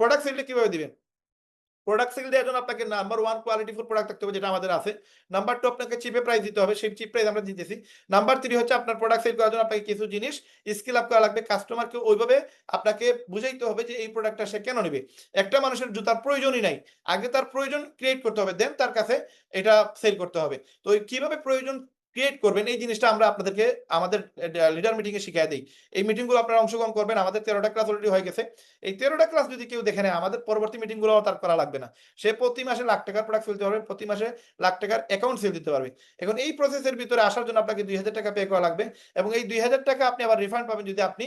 Product সেলটা কীভাবে দিবেন? প্রোডাক্ট সেল দেওয়ার জন্য আপনাকে number one quality full product থাকতে হবে যেটা আমাদের আছে। নাম্বার টু আপনাকে চিপে প্রাইস দিতে হবে। সেই চিপ প্রাইস আমরা দিতেছি। নাম্বার থ্রি হচ্ছে আপনার প্রোডাক্ট সেল করার জন্য আপনাকে কিছু জিনিস স্কিল আপ করা লাগবে। কাস্টমারকে ওইভাবে আপনাকে বুঝাইতে হবে যে এই প্রোডাক্টটা সে কেন নেবে। একটা মানুষের জুতার প্রয়োজনই নাই। আগে তার প্রয়োজন ক্রিয়েট করতে হবে দেন তার কাছে এটা সেল করতে হবে। তো কীভাবে প্রয়োজন ক্রিয়েট করবেন, এই জিনিসটা আমরা আপনাদেরকে আমাদের লিডার মিটিং এ শিখিয়ে দিই। এই মিটিংগুলো আপনারা অংশগ্রহণ করবেন, আমাদের তেরোটা ক্লাস অলরেডি হয়ে গেছে। এই তেরোটা ক্লাস যদি কেউ দেখে নেয়, আমাদের পরবর্তী মিটিংগুলো তার করা লাগবে না। সে প্রতি মাসে লাখ টাকার প্রোডাক্ট সেল দিতে পারবে, প্রতি মাসে লাখ টাকার অ্যাকাউন্ট সেল দিতে পারবে। এখন এই প্রসেসের ভিতরে আসার জন্য আপনাকে দুই হাজার টাকা পে করা লাগবে এবং এই দুই হাজার টাকা আপনি আবার রিফান্ড পাবেন যদি আপনি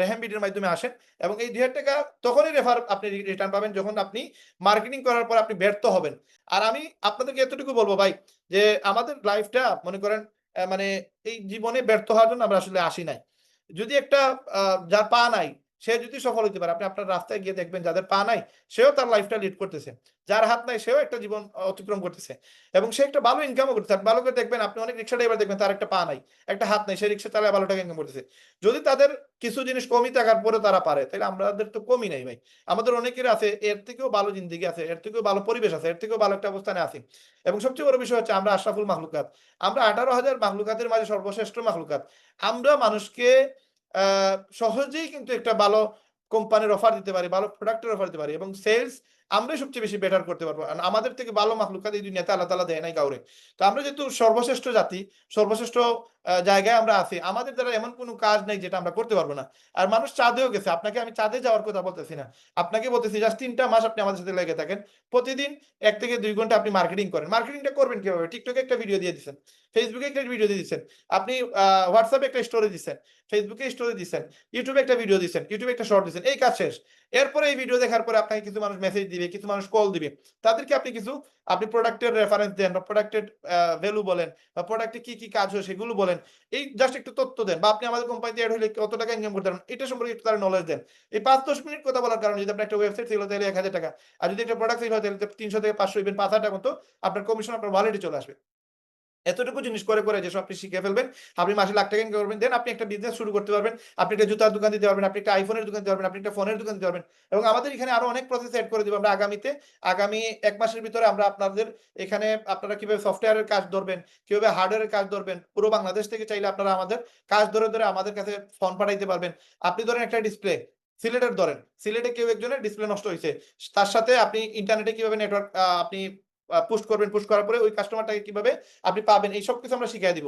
রেহাম বিডির মাধ্যমে আসেন। এবং এই দুই হাজার টাকা তখনই রেফার আপনি রিটার্ন পাবেন যখন আপনি মার্কেটিং করার পর আপনি ব্যর্থ হবেন। আর আমি আপনাদেরকে এতটুকু বলব, ভাই যে আমাদের লাইফটা মনে করেন মানে এই জীবনে ব্যর্থ হওয়ার জন্য আমরা আসলে আসি নাই। যদি একটা যার পা নাই সে যদি সফল হতে পারে, আপনি আপনার রাস্তায় গিয়ে দেখবেন যাদের পা নাই, সেও তার লাইফটা লিড করতেছে। যার হাত নাই, সেও একটা জীবন অতিক্রম করতেছে। এবং সে একটা ভালো ইনকামও করতেছে। ভালো করে দেখবেন, আপনি অনেক রিক্সা ড্রাইভার দেখবেন, তার একটা পা নাই, একটা হাত নাই সে রিক্সা চালায় ভালো টাকা ইনকাম করতেছে। যদি তাদের কিছু জিনিস কমই থাকার পরে তারা পারে, তাহলে আমাদের তো কমই নাই ভাই। আমাদের অনেকের আছে, এর থেকেও ভালো জিন্দিগি আছে, এর থেকেও ভালো পরিবেশ আছে, এর থেকেও ভালো একটা অবস্থানে আছে। এবং সবচেয়ে বড় বিষয় হচ্ছে, আমরা আশরাফুল মাহলুকাত আমরা আঠারো হাজার মাহলুকাতের মাঝে সর্বশ্রেষ্ঠ মাহলুকাত আমরা মানুষকে সহজেই কিন্তু একটা ভালো কোম্পানির অফার দিতে পারি, ভালো প্রোডাক্টের অফার দিতে পারি এবং সেলস আমরাই সবচেয়ে বেশি বেটার করতে পারব। আমাদের থেকে ভালো মাহলুকাত এই দুনিয়াতে আল্লাহ তালা দেয় নাই কাউরে। তো আমরা যেহেতু সর্বশ্রেষ্ঠ জাতি, সর্বশ্রেষ্ঠ জায়গায় আমরা আছি। আমাদের দ্বারা এমন কোনো কাজ নেই যেটা আমরা করতে পারব না। আর মানুষ চাঁদেও গেছে। আপনাকে আমি চাঁদে যাওয়ার কথা বলতেছি না। আপনাকে বলতেছি, জাস্ট তিনটা মাস আপনি আমাদের সাথে লেগে থাকেন। প্রতিদিন এক থেকে দুই ঘণ্টা আপনি মার্কেটিং করেন। মার্কেটিংটা করবেন কীভাবে? টিকটকে একটা ভিডিও দিয়ে দিচ্ছেন। ফেসবুকে একটা ভিডিও দিয়ে দিচ্ছেন। আপনি হোয়াটসঅ্যাপে একটা স্টোরি দিচ্ছেন। ফেসবুকে স্টোরি দিচ্ছেন। ইউটিউবে একটা ভিডিও দিচ্ছেন। ইউটিউবে একটা শর্ট দিচ্ছেন। এই কাজ শেষ। এরপরে এই ভিডিও দেখার পরে আপনাকে কিছু মানুষ মেসেজ দিবে, কিছু মানুষ কল দিবে। তাদেরকে আপনি কিছু, আপনি প্রোডাক্টের রেফারেন্স দেন বা প্রোডাক্টের ভ্যালু বলেন বা প্রোডাক্টে কি কি কাজ হয় সেগুলো বলেন। এই জাস্ট একটু তথ্য দেন বা আপনি আমাদের কোম্পানিতে অ্যাড হলে কত টাকা ইনকাম করতে পারেন, এটা সম্পর্কে একটু তার নলেজ দেন। এই পাঁচ দশ মিনিট কথা বলার কারণে যদি আপনার একটা ওয়েবসাইট ছিল তাহলে এক হাজার টাকা। আর যদি একটা প্রোডাক্ট সেল তাহলে তিনশো থেকে পাঁচশো ইভেন পাঁচ হাজার টাকা মতো আপনার কমিশন আপনার ওয়ালেটে চলে আসবে। এতটুকু জিনিস করে করে যেসব আপনি শিখে ফেলবেন, আপনি মাসে লাখ টাকা করবেন দেন আপনি একটা বিজনেস শুরু করতে পারবেন, আপনি একটা জুতার দোকান দিতে পারবেন, আপনি একটা আইফোনের দোকান দিতে পারবেন, আপনি একটা ফোনের দোকান দিতে পারবেন এবং আমাদের এখানে আরও অনেক প্রসেস এড করে দেবো আমরা আগামীতে। আগামী এক মাসের ভিতরে আমরা আপনাদের এখানে আপনারা কীভাবে সফটওয়্যারের কাজ ধরবেন, কীভাবে হার্ডওয়্যারের কাজ ধরবেন, পুরো বাংলাদেশ থেকে চাইলে আপনারা আমাদের কাজ ধরে ধরে আমাদের কাছে ফোন পাঠাইতে পারবেন। আপনি ধরেন একটা ডিসপ্লে সিলেটের ধরেন, সিলেটে কেউ একজনের ডিসপ্লে নষ্ট হয়েছে তার সাথে আপনি ইন্টারনেটে কীভাবে নেটওয়ার্ক আপনি পোস্ট করবেন পোস্ট করার পরে ওই কাস্টমারটাকে কীভাবে আপনি পাবেন, এই সব কিছু আমরা শিখিয়ে দিব।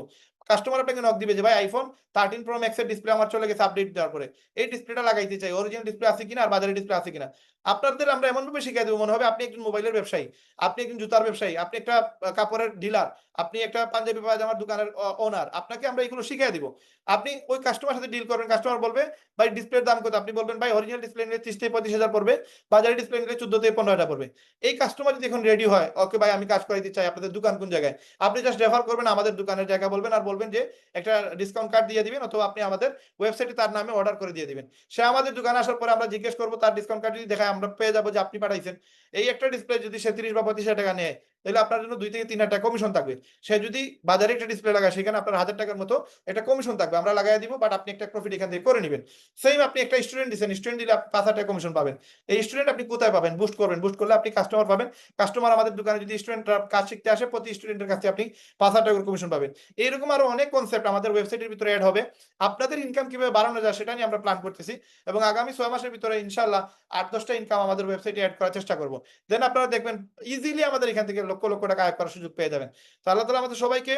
কাস্টমার আপনাকে নক দিবে যে, ভাই আইফোন থার্টিন প্রো ম্যাক্স এর ডিসপ্লে আমার চলে গেছে আপডেট দেওয়ার পরে। এই ডিসপ্লেটা লাগাইতে চাই অরিজিনাল ডিসপ্লে আছে কিনা আর বাজারে ডিসপ্লে আছে কিনা? আপনাদের আমরা এমন ভাবে শিখিয়ে দেবো, মনে হবে আপনি একজন মোবাইলের ব্যবসায়ী, আপনি একজন জুতার ব্যবসায়ী, আপনি একটা কাপড়ের ডিলার আপনি একটা পাঞ্জাবি পায়জামার দোকানের ওনার আপনাকে আমরা এগুলো শিখিয়ে দিব। আপনি ওই কাস্টমার সাথে ডিল করবেন কাস্টমার বলবে, ভাই ডিসপ্লের দাম কত? আপনি বলবেন, ভাই অরিজিনাল ডিসপ্লে নিলে ত্রিশ থেকে পঁয়ত্রিশ হাজার পড়বে বাজারে ডিসপ্লে নিলে চোদ্দ থেকে পনেরো হাজার পড়বে। এই কাস্টমার যদি এখন রেডি হয় ওকে ভাই আমি কাজ করে দিতে চাই, আপনাদের দোকান কোন জায়গায়? আপনি জাস্ট রেফার করবেন, আমাদের দোকানের জায়গা বলবেন আর বলবেন যে একটা ডিসকাউন্ট কার্ড দিয়ে দিবেন অথবা আপনি আমাদের ওয়েবসাইটে তার নামে অর্ডার করে দিয়ে দিবেন। সে আমাদের দোকানে আসার পরে আমরা জিজ্ঞেস করব, তার ডিসকাউন্ট কার্ড যদি দেখায়, আমরা পেয়ে যাব যে আপনি পাঠাইছেন। এই একটা ডিসপ্লে যদি সে তিরিশ বা পঁচিশ টাকা নেয় তাহলে আপনার জন্য দুই থেকে তিন হাজার টাকা কমিশন থাকবে। সে যদি বাজারে একটা ডিসপ্লে লাগায়, সেখানে আপনার হাজার টাকার মতো একটা কমিশন থাকবে। আমরা লাগাই দিব বাট আপনি একটা প্রফিট এখান থেকে করে নেবেন। সেম আপনি একটা স্টুডেন্ট দিচ্ছেন স্টুডেন্ট দিলে পাঁচ হাজার টাকা কমিশন পাবেন। এই স্টুডেন্ট আপনি কোথায় পাবেন? বুস্ট করবেন। বুস্ট করলে আপনি কাস্টমার পাবেন। কাস্টমার আমাদের দোকানে যদি স্টুডেন্ট কাজ শিখতে আসে, প্রতি স্টুডেন্টের কাছে আপনি পাঁচ হাজার টাকার কমিশন পাবেন। এইরকম আরও অনেক কনসেপ্ট আমাদের ওয়েবসাইটের ভিতরে অ্যাড হবে। আপনাদের ইনকাম কীভাবে বাড়ানো যায়, সেটা নিয়ে আমরা প্ল্যান করতেছি। এবং আগামী ছয় মাসের ভিতরে ইনশাল্লাহ আট দশটা ইনকাম আমাদের ওয়েবসাইটে অ্যাড করার চেষ্টা করব। দেন আপনারা দেখবেন ইজিলি আমাদের এখান থেকে লক্ষ লক্ষ টাকা আয় করার সুযোগ পেয়ে যাবেন। তো আল্লাহ তালা আমাদের সবাইকে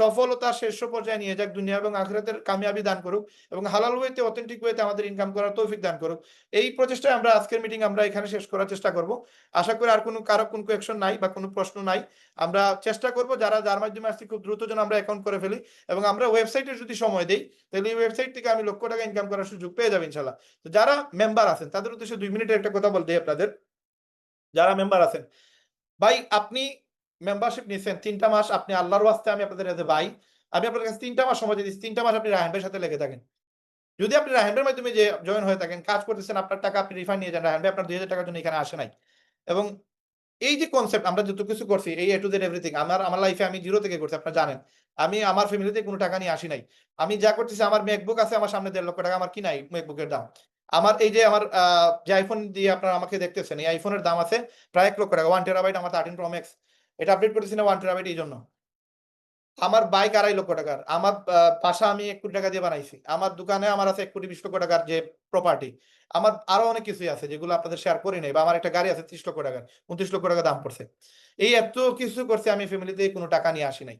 সফলতার শীর্ষ পর্যায়ে নিয়ে যাক, দুনিয়া এবং আখরাতের কামিয়াবি দান করুক এবং হালাল ওয়েতে অথেন্টিক ওয়েতে আমাদের ইনকাম করার তৌফিক দান করুক। এই প্রচেষ্টায় আমরা আজকের মিটিং আমরা এখানে শেষ করার চেষ্টা করব। আশা করি আর কোনো কারও কোনো কোয়েকশন নাই বা কোনো প্রশ্ন নাই। আমরা চেষ্টা করব যারা যার মাধ্যমে আসছি খুব দ্রুত যেন আমরা অ্যাকাউন্ট করে ফেলি এবং আমরা ওয়েবসাইটে যদি সময় দেই, তাহলে এই ওয়েবসাইট থেকে আমি লক্ষ টাকা ইনকাম করার সুযোগ পেয়ে যাব ইনশাল্লাহ তো যারা মেম্বার আছেন, তাদের উদ্দেশ্যে দুই মিনিটের একটা কথা বলতে আপনাদের। যারা মেম্বার আছেন, ভাই, আপনি মেম্বারশিপ নিয়েছেন তিনটা মাস আপনি আল্লাহর ওয়াস্তে আমি আপনাদের কাছে ভাই, আমি আপনার কাছে তিনটা মাস সময় দিচ্ছি, তিনটা মাস আপনি রাহান সাথে লেগে থাকেন। যদি আপনি রাহান মাধ্যমে যে জয়েন হয়ে থাকেন, কাজ করতেছেন, আপনার টাকা আপনি রিফান্ড নিয়ে যান রাহান ভাই আপনার দুই হাজার টাকার জন্য এখানে আসে নাই। এবং এই যে কনসেপ্ট আমরা যত কিছু করছি, এই এ টু জেড এভরিথিং আমার আমার লাইফে আমি জিরো থেকে করছি, আপনারা জানেন। আমি আমার ফ্যামিলিতে কোনো টাকা নিয়ে আসি নাই। আমি যা করতেছি, আমার ম্যাকবুক আছে, আমার সামনে দেড় লক্ষ টাকা, আমার কি নাই ম্যাকবুকের দাম? আমার এই যে আমার যে আইফোন দিয়ে আপনারা আমাকে দেখতেছেন, এই আইফোনের দাম আছে প্রায় এক লক্ষ টাকা ওয়ান টেরাবাইট আমার থার্টিন প্রো ম্যাক্স এটা আপডেট করেছি না ওয়ান টেরাবাইট এই জন্য আমার বাইক আড়াই লক্ষ টাকার। আমার বাসা আমি এক কোটি টাকা দিয়ে বানাইছি। আমার দোকানে আমার আছে এক কোটি বিশ লক্ষ টাকার যে প্রপার্টি আমার আরও অনেক কিছুই আছে যেগুলো আপনাদের শেয়ার করি নাই বা আমার একটা গাড়ি আছে ত্রিশ লক্ষ টাকার, উনত্রিশ লক্ষ টাকা দাম পড়ছে। এই এত কিছু করছে আমি ফ্যামিলিতে কোনো টাকা নিয়ে আসি নাই।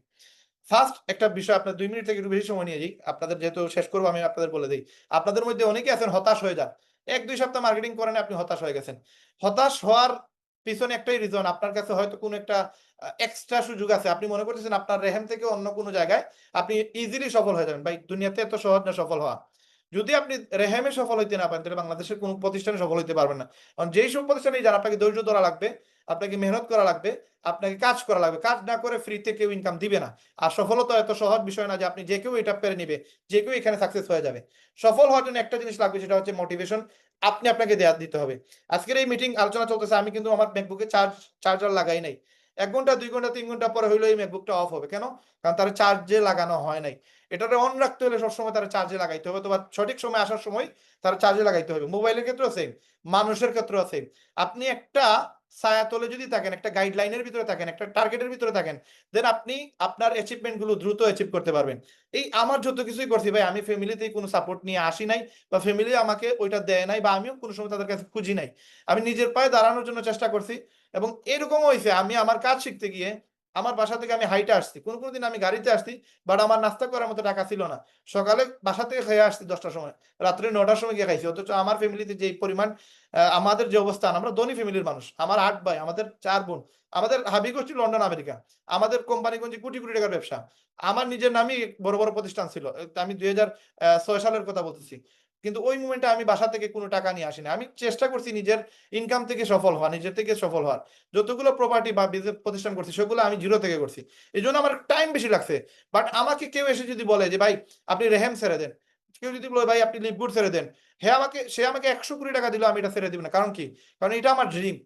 ফার্স্ট একটা বিষয় আপনার দুই মিনিট থেকে একটু বেশি সময় নিয়ে যাই। আপনাদের যেহেতু শেষ করব, আমি আপনাদের বলে দিই। আপনাদের মধ্যে অনেকে আছেন হতাশ হয়ে যান। এক দুই সপ্তাহ মার্কেটিং করেন, আপনি হতাশ হয়ে গেছেন। হতাশ হওয়ার পিছনে একটাই রিজন আপনার কাছে হয়তো কোনো একটা এক্সট্রা সুযোগ আছে। আপনি মনে করতেছেন আপনার রেহেম থেকে অন্য কোনো জায়গায় আপনি ইজিলি সফল হয়ে যাবেন। ভাই, দুনিয়াতে এত সহজ না সফল হওয়া। যদি আপনি রেহেমে সফল হইতে না পারেন, তাহলে বাংলাদেশের কোনো প্রতিষ্ঠানে সফল হইতে পারবেন না। কারণ যেই সব প্রতিষ্ঠানে যারা আপনাকে ধৈর্য ধরা লাগবে, আপনাকে মেহনত করা লাগবে, আপনাকে কাজ করা লাগবে। কাজ না করে ফ্রিতে কেউ ইনকাম দিবে না। আর সফলতা এত সহজ বিষয় না যে আপনি যে কেউ এটা পেরে নিবে, যে কেউ এখানে সাকসেস হয়ে যাবে। সফল হওয়ার জন্য একটা জিনিস লাগবে, সেটা হচ্ছে মোটিভেশন আপনি আপনাকে দেয়া দিতে হবে। আজকের এই মিটিং আলোচনা চলতেছে, আমি কিন্তু আমার ম্যাকবুকে চার্জ চার্জার লাগাই নাই। এক ঘণ্টা, দুই ঘণ্টা, তিন ঘণ্টা পরে হইল এই ম্যাকবুকটা অফ হবে। কেন? কারণ তার চার্জে লাগানো হয় নাই। এটাতে অন রাখতে হলে সবসময় তার চার্জে লাগাইতে হবে। অথবা সঠিক সময় আসার সময় তার চার্জে লাগাইতে হবে। মোবাইলের ক্ষেত্রেও সেম মানুষের ক্ষেত্রেও সেম আপনি একটা ছায়া তলে যদি থাকেন, একটা গাইডলাইনের ভিতরে থাকেন, একটা টার্গেটের ভিতরে থাকেন দেন আপনি আপনার অ্যাচিভমেন্টগুলো দ্রুত অ্যাচিভ করতে পারবেন। এই আমার যত কিছুই করছি ভাই, আমি ফ্যামিলিতেই কোনো সাপোর্ট নিয়ে আসি নাই বা ফ্যামিলি আমাকে ওইটা দেয় নাই বা আমিও কোনো সময় তাদের কাছে খুঁজি নাই। আমি নিজের পায়ে দাঁড়ানোর জন্য চেষ্টা করছি এবং এরকম হয়েছে আমি আমার কাজ শিখতে গিয়ে আমার বাসা থেকে আমি হাইটে আসছি। কোনো কোনো দিন আমি গাড়িতে আসছি বাট আমার নাস্তা করার মতো টাকা ছিল না। সকালে বাসা থেকে খেয়ে আসছি দশটার সময়। রাত্রে নটার সময় গিয়ে খাইছি। অথচ আমার ফ্যামিলিতে যে পরিমাণ আমাদের যে অবস্থান, আমরা ধনী ফ্যামিলির মানুষ। আমার আট ভাই, আমাদের চার বোন। আমাদের হাবি গোষ্ঠী লন্ডন, আমেরিকা। আমাদের কোম্পানিগঞ্জে কোটি কোটি টাকার ব্যবসা। আমার নিজের নামই বড় বড় প্রতিষ্ঠান ছিল। আমি দুই হাজার ছয় সালের কথা বলতেছি। কিন্তু ওই মুমেন্টে আমি বাসা থেকে কোনো টাকা নিয়ে আসিনি। আমি চেষ্টা করছি নিজের ইনকাম থেকে সফল হওয়া, নিজের থেকে সফল হওয়ার। যতগুলো প্রপার্টি বা প্রতিষ্ঠান করছি, সেগুলো আমি জিরো থেকে করছি। এই জন্য আমার টাইম বেশি লাগছে। বাট আমাকে কেউ এসে যদি বলে যে, ভাই, আপনি রেহেম ছেড়ে দেন। কেউ যদি বলে, ভাই, আপনি লিপগুড ছেড়ে দেন। হ্যাঁ আমাকে, সে আমাকে একশো কোটি টাকা দিল, আমি এটা ছেড়ে দিব না। কারণ কি? কারণ এটা আমার ড্রিম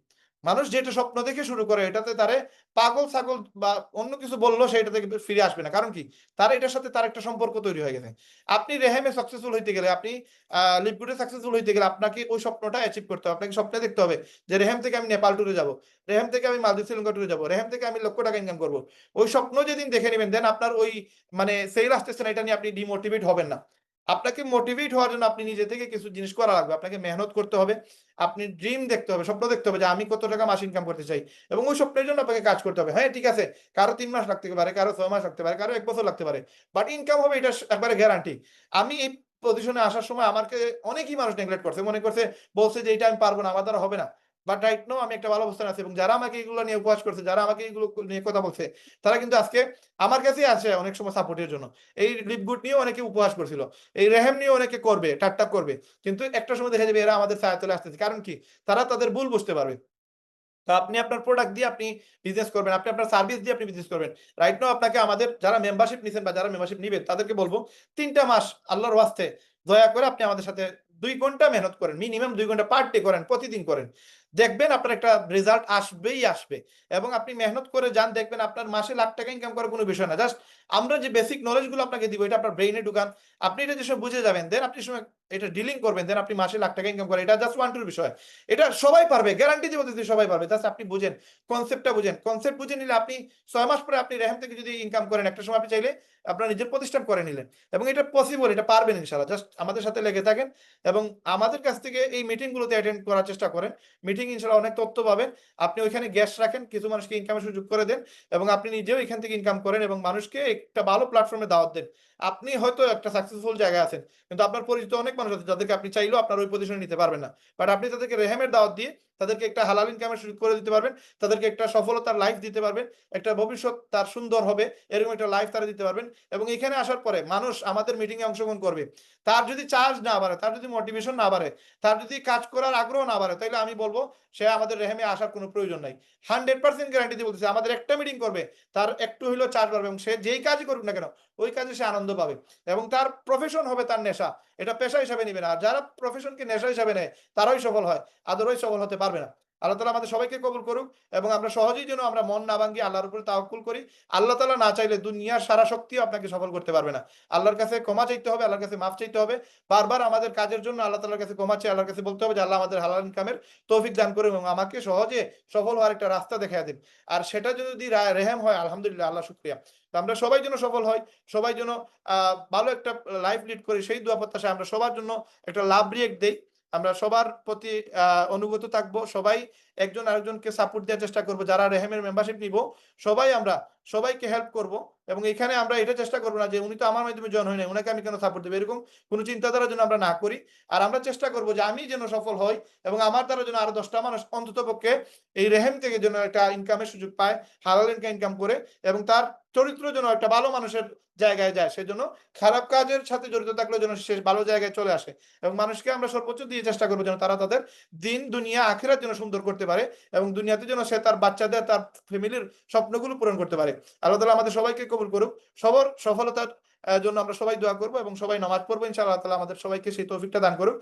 মানুষ যেটা স্বপ্ন দেখে শুরু করে, এটাতে তারে পাগল ছাগল বা অন্য কিছু বলল সেটা থেকে ফিরে আসবে না। কারণ কি? তার এটার সাথে তার একটা সম্পর্ক তৈরি হয়ে গেছে। আপনি রেহেমে সাকসেসফুল হইতে গেলে, আপনি লিপগুডে সাকসেসফুল হইতে গেলে আপনাকে ওই স্বপ্নটা অ্যাচিভ করতে হবে। আপনাকে স্বপ্নে দেখতে হবে যে রেহেম থেকে আমি নেপাল ট্যুরে যাব, রেহেম থেকে আমি মালদ্বীপ, শ্রীলঙ্কা ট্যুরে যাব, রেহেম থেকে আমি লক্ষ টাকা ইনকাম করব। ওই স্বপ্ন যেদিন দেখে নেবেন দেন আপনার ওই মানে সেল আসতেছে না এটা নিয়ে আপনি ডিমোটিভেট হবেন না। আপনাকে মোটিভেট হওয়ার জন্য আপনি নিজে থেকে কিছু জিনিস করা লাগবে। আপনাকে মেহনত করতে হবে, আপনি ড্রিম দেখতে হবে, স্বপ্ন দেখতে হবে যে আমি কত টাকা মাস ইনকাম করতে চাই এবং ওই স্বপ্নের জন্য আপনাকে কাজ করতে হবে। হ্যাঁ ঠিক আছে, কারও তিন মাস লাগতে পারে, কারও ছয় মাস লাগতে পারে, কারও এক বছর লাগতে পারে বাট ইনকাম হবে এটা একবারে গ্যারান্টি আমি এই পজিশনে আসার সময় আমাকে অনেকই মানুষ নেগলেক্ট করছে, মনে করছে, বলছে যে এটা আমি পারব না, আমার দ্বারা হবে না। বাট রাইট নো আমি একটা ভালো অবস্থানে আছি এবং যারা আমাকে এগুলো নিয়ে উপহাস করছে, যারা আমাকে এগুলো নিয়ে কথা বলছে, তারা কিন্তু আজকে আমার কাছেই আছে অনেক সময় সাপোর্টের জন্য। এই লিপ লিপগুড নিয়ে অনেকে উপহাস করছিল, এই রেহেম নিয়ে অনেকে করবে টাট্টা করবে। কিন্তু একটা সময় দেখা যাবে এরা আমাদের সাহায্য আসতেছে। কারণ কি? তারা তাদের ভুল বুঝতে পারবে। তো আপনি আপনার প্রোডাক্ট দিয়ে আপনি বিজনেস করবেন, আপনি আপনার সার্ভিস দিয়ে আপনি বিজনেস করবেন। রাইট নাও আপনাকে আমাদের যারা মেম্বারশিপ নিছেন বা যারা মেম্বারশিপ নিবেন তাদেরকে বলব, তিনটা মাস আল্লাহর ওয়াস্তে দয়া করে আপনি আমাদের সাথে দুই ঘণ্টা মেহনত করেন মিনিমাম দুই ঘণ্টা পার ডে করেন, প্রতিদিন করেন। দেখবেন আপনার একটা রেজাল্ট আসবেই আসবে। এবং আপনি মেহনত করে যান, দেখবেন আপনার মাসে লাখ টাকা ইনকাম করার কোনো বিষয় না। জাস্ট আমরা যে বেসিক নলেজগুলো আপনাকে দিব, এটা আপনার ব্রেইনে ঢুকান। আপনি এটা যেসব বুঝে যাবেন দেন আপনি সময় এটা ডিলিং করবেন দেন আপনি মাসে লাখ টাকা ইনকাম করেন। এটা জাস্ট ওয়ান টুর বিষয়। এটা সবাই পারবে গ্যারান্টি দিয়ে বলতেছি সবাই পারবে। জাস্ট আপনি বুঝেন কনসেপ্টটা বুঝেন। কনসেপ্ট বুঝে নিলে আপনি ছয় মাস পরে আপনি রেহেম থেকে যদি ইনকাম করেন, একটা সময় আপনি চাইলে আপনার নিজের প্রতিষ্ঠান করে নিলেন। এবং এটা পসিবল এটা পারবেন ইনশাল্লাহ জাস্ট আমাদের সাথে লেগে থাকেন এবং আমাদের কাছ থেকে এই মিটিংগুলোতে অ্যাটেন্ড করার চেষ্টা করেন। মিটিং ইনশাল্লাহ অনেক তথ্য পাবেন। আপনি ওইখানে গ্যাস রাখেন, কিছু মানুষকে ইনকামের সুযোগ করে দেন এবং আপনি নিজেও এখান থেকে ইনকাম করেন এবং মানুষকে একটা ভালো প্ল্যাটফর্মে দাওয়াত দেন। আপনি হয়তো একটা সাকসেসফুল জায়গায় আছেন, কিন্তু আপনার পরিচিত অনেক মানুষ আছে যাদেরকে আপনি চাইলেও আপনার ওই পজিশনে নিতে পারবেন না। বাট আপনি তাদেরকে রেহেমের দাওয়াত দিয়ে তাদেরকে একটা হালাল ইনকামের সুযোগ করে দিতে পারবেন, তাদেরকে একটা সফলতার লাইফ দিতে পারবেন, একটা ভবিষ্যৎ তার সুন্দর হবে, এরকম একটা লাইফ তারা দিতে পারবেন এবং এখানে আসার পরে মানুষ আমাদের মিটিংয়ে অংশগ্রহণ করবে। তার যদি চার্জ না বাড়ে, তার যদি মোটিভেশন না বাড়ে, তার যদি কাজ করার আগ্রহ না বাড়ে তাহলে আমি বলব সে আমাদের রেহেমে আসার কোনো প্রয়োজন নাই। হান্ড্রেড পার্সেন্ট গ্যারান্টি দিয়ে বলতেছে, আমাদের একটা মিটিং করবে, তার একটু হইলেও চার্জ বাড়বে এবং সে যেই কাজই করুক না কেন, ওই কাজে সে আনন্দ পাবে এবং তার প্রফেশন হবে তার নেশা। এটা পেশা হিসাবে নিবে না। আর যারা প্রফেশনকে নেশা হিসাবে নেয়, তারাই সফল হয়। আদরই সফল হতে পারবে না। আল্লাহ তালা আমাদের সবাইকে কবুল করুক এবং আমরা সহজেই যেন আমরা মন না ভাঙ্গি, আল্লাহর উপরে তাহকুল করি। আল্লাহ তালা না চাইলে দুনিয়ার সারা শক্তিও আপনাকে সফল করতে পারবে না। আল্লাহর কাছে ক্ষমা চাইতে হবে, আল্লাহর কাছে মাফ চাইতে হবে। বারবার আমাদের কাজের জন্য আল্লাহ তালার কাছে ক্ষমা চাই, আল্লাহর কাছে বলতে হবে যে, আল্লাহ আমাদের হালাল ইনকামের তৌফিক দান করুন এবং আমাকে সহজে সফল হওয়ার একটা রাস্তা দেখা দিন। আর সেটা যদি রেহেম হয়, আলহামদুলিল্লাহ, আল্লাহ শুক্রিয়া। আমরা সবাই যেন সফল হয় সবাই যেন ভালো একটা লাইফ লিড করি, সেই দোয়া প্রত্যাশা আমরা সবার জন্য একটা লাভ রিয়েক্ট দেই। আমরা সবার প্রতি অনুগত থাকব। সবাই একজন আরেকজনকে সাপোর্ট দেওয়ার চেষ্টা করব, যারা রেহেমের মেম্বারশিপ নিব, সবাই আমরা, সবাইকে হেল্প করব এবং এখানে আমরা এটা চেষ্টা করব না যে উনি তো আমার মাধ্যমে জয়েন হয় না ওনাকে আমি কেন সাপোর্ট দেবো? এরকম কোনো চিন্তাধারা যেন আমরা না করি। আর আমরা চেষ্টা করব যে আমি যেন সফল হই এবং আমার দ্বারা যেন আরও দশটা মানুষ অন্তত পক্ষে এই রেহেম থেকে যেন একটা ইনকামের সুযোগ পায়, হালাল ইনকাম করে এবং তার চরিত্র যেন একটা ভালো মানুষের জায়গায় যায়, সেজন্য খারাপ কাজের সাথে জড়িত থাকলে যেন সে ভালো জায়গায় চলে আসে এবং মানুষকে আমরা সর্বোচ্চ দিয়ে চেষ্টা করব যেন তারা তাদের দিন, দুনিয়া, আখেরাত যেন সুন্দর করতে পারে এবং দুনিয়াতে যেন সে তার বাচ্চাদের, তার ফ্যামিলির স্বপ্নগুলো পূরণ করতে পারে। আল্লাহ তালা আমাদের সবাইকে কবুল করুক। সবার, সফলতার জন্য আমরা সবাই দোয়া করব এবং সবাই নামাজ পড়ব। ইনশাআল্লাহ তালা আমাদের সবাইকে সেই তৌফিকটা দান করুক।